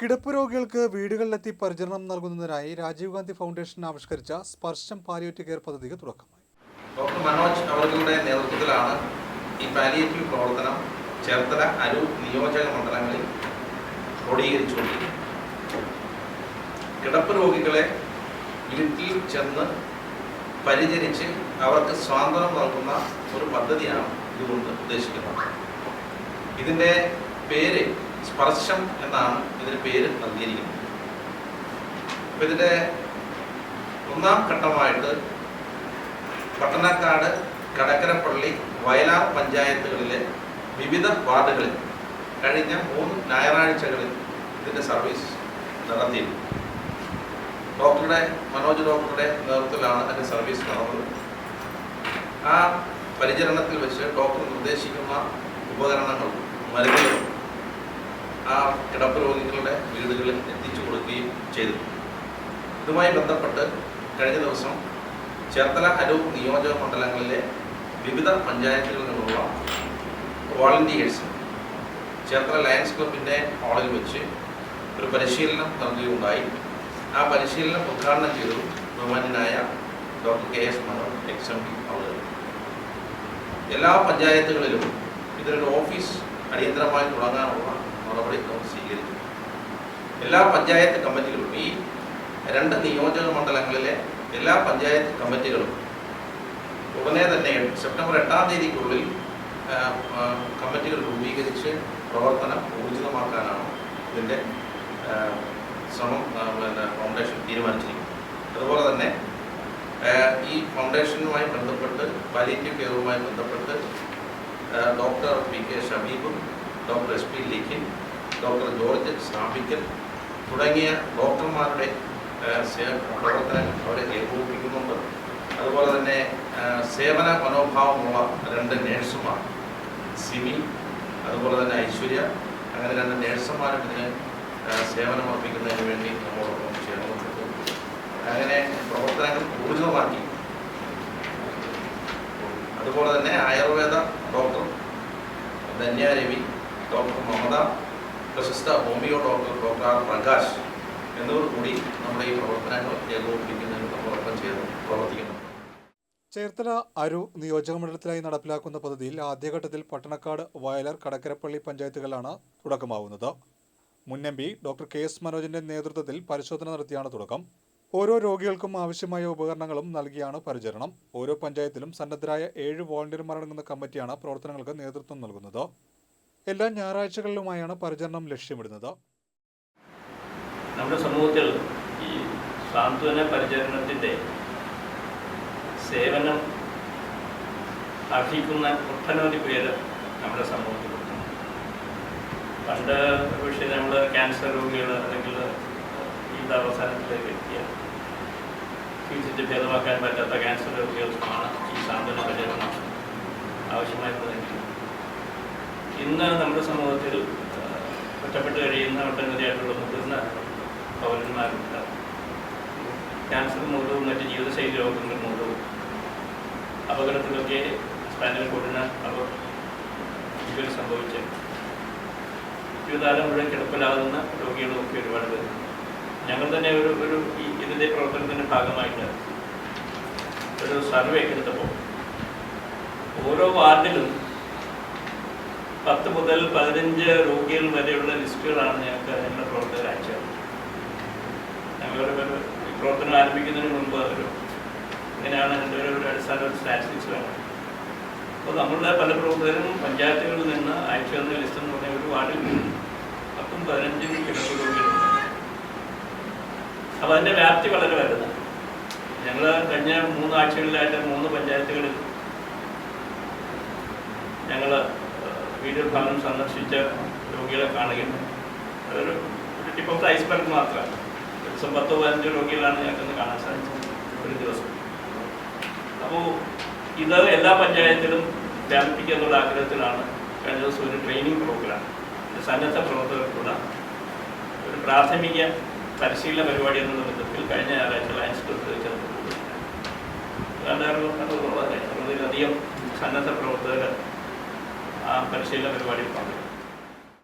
കിടപ്പ് രോഗികൾക്ക് വീടുകളിലെത്തി പരിചരണം നൽകുന്നതിനായി രാജീവ് ഗാന്ധി ഫൗണ്ടേഷൻ ആവിഷ്കരിച്ച സ്പർശം പാലിയേറ്റീവ് കെയർ പദ്ധതിക്ക് തുടക്കമായി. ഡോക്ടർ മനോജ് അവരുടെ നേതൃത്വത്തിലാണ് ഈ പാലിയേറ്റീവ് പ്രവർത്തനം ചേർത്തല അരൂർ നിയോജക മണ്ഡലങ്ങളിൽ ക്രോഡീകരിച്ചുകൊണ്ടിരിക്കുന്നത്. കിടപ്പ് രോഗികളെ വീട്ടിൽ ചെന്ന് പരിചരിച്ച് അവർക്ക് സ്വാതന്ത്ര്യം നൽകുന്ന ഒരു പദ്ധതിയാണ് ഇതുകൊണ്ട് ഉദ്ദേശിക്കുന്നത്. ഇതിന്റെ പേര് സ്പർശം എന്നാണ് ഇതിന് പേര് നൽകിയിരിക്കുന്നത്. അപ്പൊ ഇതിന്റെ ഒന്നാം ഘട്ടമായിട്ട് പട്ടണക്കാട് കടക്കരപ്പള്ളി വയലാർ പഞ്ചായത്തുകളിലെ വിവിധ വാർഡുകളിൽ കഴിഞ്ഞ മൂന്ന് ഞായറാഴ്ചകളിൽ ഇതിന്റെ സർവീസ് നടത്തിയിരുന്നു. ഡോക്ടറുടെ മനോജ് ഡോക്ടറുടെ നേതൃത്വത്തിലാണ് അതിന്റെ സർവീസ് നടന്നത്. ആ പരിചരണത്തിൽ വെച്ച് ഡോക്ടർ നിർദ്ദേശിക്കുന്ന ഉപകരണങ്ങൾ മരുന്നുകളും ആ കിടപ്പ് രോഗികളുടെ വീടുകളിൽ എത്തിച്ചു കൊടുക്കുകയും ചെയ്തു. ഇതുമായി ബന്ധപ്പെട്ട് കഴിഞ്ഞ ദിവസം ചേർത്തല അരൂർ നിയോജക മണ്ഡലങ്ങളിലെ വിവിധ പഞ്ചായത്തുകളിൽ നിന്നുള്ള വോളണ്ടിയേഴ്സ് ചേർത്തല ലയൺസ് ക്ലബിന്റെ ഹാളിൽ വെച്ച് ഒരു പരിശീലനം നൽകുകയുണ്ടായി ആ പരിശീലനം ഉദ്ഘാടനം ചെയ്തു ബഹുമാനായ doctor K S Manohar ex M P അവർ എല്ലാ പഞ്ചായത്തുകളിലും ഇതിനൊരു ഓഫീസ് അടിയന്തരമായി തുടങ്ങാനുള്ള നടപടി നമ്മൾ സ്വീകരിക്കും. എല്ലാ പഞ്ചായത്ത് കമ്മിറ്റികളും ഈ രണ്ട് നിയോജക മണ്ഡലങ്ങളിലെ എല്ലാ പഞ്ചായത്ത് കമ്മിറ്റികളും ഉടനെ തന്നെ സെപ്റ്റംബർ എട്ടാം തീയതിക്കുള്ളിൽ കമ്മിറ്റികൾ രൂപീകരിച്ച് പ്രവർത്തനം ഊർജിതമാക്കാനാണ് ഇതിന്റെ ശ്രമം പിന്നെ ഫൗണ്ടേഷൻ തീരുമാനിച്ചിരിക്കുന്നത്. അതുപോലെ തന്നെ ഈ ഫൗണ്ടേഷനുമായി ബന്ധപ്പെട്ട് പാലിറ്റീവ് കെയറുമായി ബന്ധപ്പെട്ട് doctor P K Shabeeb doctor S P Likhin doctor George സ്ഥാപിക്കൽ തുടങ്ങിയ ഡോക്ടർമാരുടെ പ്രവർത്തനം അവരെ ഏകോപിപ്പിക്കുന്നുണ്ട്. അതുപോലെ തന്നെ സേവന മനോഭാവമുള്ള രണ്ട് നേഴ്സുമാർ സിമി അതുപോലെ തന്നെ ഐശ്വര്യ അങ്ങനെ രണ്ട് നേഴ്സുമാരും ഇതിന് സേവനമർപ്പിക്കുന്നതിന് വേണ്ടി നമ്മോടൊപ്പം ചേർന്നിട്ടുണ്ട്. അങ്ങനെ പ്രവർത്തനങ്ങൾ ഊർജിതമാക്കി. അതുപോലെ തന്നെ ആയുർവേദ ഡോക്ടർ ധന്യ രവി ഡോക്ടർ മമത പ്രശസ്ത homeo doctor doctor R Prakash എന്നിവർ കൂടി നമ്മുടെ ഈ പ്രവർത്തനങ്ങൾ ഏകോപിപ്പിക്കുന്നതിന് നമ്മളൊപ്പം ചെയ്ത് പ്രവർത്തിക്കുന്നു. ചേർത്തല അരു നിയോജക നടപ്പിലാക്കുന്ന പദ്ധതിയിൽ ആദ്യഘട്ടത്തിൽ പട്ടണക്കാട് വയലർ കടക്കരപ്പള്ളി പഞ്ചായത്തുകളിലാണ് തുടക്കമാവുന്നത്. മുൻ ഡോക്ടർ കെ എസ് മനോജിന്റെ നേതൃത്വത്തിൽ പരിശോധന നടത്തിയാണ് തുടക്കം. ഓരോ രോഗികൾക്കും ആവശ്യമായ ഉപകരണങ്ങളും നൽകിയാണ് പരിചരണം. ഓരോ പഞ്ചായത്തിലും സന്നദ്ധരായ ഏഴ് വോളണ്ടിയർമാരടങ്ങുന്ന കമ്മിറ്റിയാണ് പ്രവർത്തനങ്ങൾക്ക് നേതൃത്വം നൽകുന്നത്. എല്ലാ ഞായറാഴ്ചകളിലുമായാണ് പരിചരണം ലക്ഷ്യമിടുന്നത്. നമ്മുടെ സമൂഹത്തിൽ ഈ സാന്ത്വന പരിചരണത്തിന്റെ സേവനം അർഹിക്കുന്ന ഒട്ടനവധി പേര് നമ്മുടെ സമൂഹത്തിലുണ്ട് പണ്ട് പക്ഷേ നമ്മൾ ക്യാൻസർ രോഗികൾ അല്ലെങ്കിൽ ജീവിത അവസാനത്തിലേക്ക് എത്തിയ ചികിത്സിച്ച് ഭേദമാക്കാൻ പറ്റാത്ത ക്യാൻസർ രോഗികൾക്കാണ് ഈ സാന്ത്വന പരിചരണം ആവശ്യമായിരുന്നതെങ്കിൽ ഇന്ന് നമ്മുടെ സമൂഹത്തിൽ ഒറ്റപ്പെട്ട് കഴിയുന്ന ഒട്ടനവധിയായിട്ടുള്ള മുതിർന്ന പൗരന്മാരുണ്ട് ക്യാൻസർ മൂലവും മറ്റ് ജീവിതശൈലി രോഗങ്ങൾ മൂലവും അപകടത്തിലൊക്കെ സ്പാനൽ കോഡിന് അവർ ഇവർ സംഭവിച്ച് ജീവിതകാലം മുഴുവൻ കിടപ്പിലാകുന്ന രോഗികളുമൊക്കെ ഒരുപാട് പേര് ഞങ്ങൾ തന്നെ ഒരു ഒരു ഇതിന്റെ പ്രവർത്തനത്തിന്റെ ഭാഗമായിട്ട് ഒരു സർവേ എടുത്തപ്പോൾ ഓരോ വാർഡിലും പത്ത് മുതൽ പതിനഞ്ച് രോഗികൾ വരെയുള്ള ലിസ്റ്റുകളാണ് ഞങ്ങൾക്ക് ഞങ്ങളുടെ പ്രവർത്തകർ അയച്ചത്. ഈ പ്രവർത്തനം ആരംഭിക്കുന്നതിന് മുമ്പ് ഒരു ഇങ്ങനെയാണ് എന്റെ ഒരു അടിസ്ഥാന സ്റ്റാറ്റിസ്റ്റിക്സ് വേണം. അപ്പോൾ നമ്മളുടെ പല പ്രവർത്തകരും പഞ്ചായത്തുകളിൽ നിന്ന് അയച്ചു തന്ന ലിസ്റ്റ് എന്ന് പറഞ്ഞാൽ ഒരു വാർഡിൽ പത്തും പതിനഞ്ചും കിടപ്പ് രോഗികളുണ്ട്. അപ്പോൾ അതിന്റെ വ്യാപ്തി വളരെ വലുതാണ്. ഞങ്ങൾ കഴിഞ്ഞ മൂന്ന് ആഴ്ചകളിലായിട്ട് മൂന്ന് പഞ്ചായത്തുകളിൽ ഞങ്ങൾ വീഡിയോ ഭവനം സന്ദർശിച്ച രോഗികളെ കാണുകയും ഒരു ടിപ്പ് ഓഫ് ഐസ്ബർഗ് മാത്രമാണ്. ഒരു ദിവസം പത്തോ പതിനഞ്ചോ രോഗികളാണ് ഞങ്ങൾക്കൊന്ന് കാണാൻ സാധിച്ചത് ഒരു ദിവസം. അപ്പോൾ ഇത് എല്ലാ പഞ്ചായത്തിലും വ്യാപിപ്പിക്കുക എന്നുള്ള ആഗ്രഹത്തിലാണ് കഴിഞ്ഞ ദിവസം ഒരു ട്രെയിനിങ് പ്രോഗ്രാം സന്നദ്ധ പ്രവർത്തകർക്കുള്ള ഒരു പ്രാഥമിക പരിശീലന പരിപാടി എന്നുള്ള വിധത്തിൽ കഴിഞ്ഞ ഞായറാഴ്ച ലയൻസ് ക്ലബ്ബിൽ ചേർന്ന് അറുപതിലധികം സന്നദ്ധ പ്രവർത്തകർ പരിശീലന പരിപാടിയിൽ പങ്കെടുക്കും.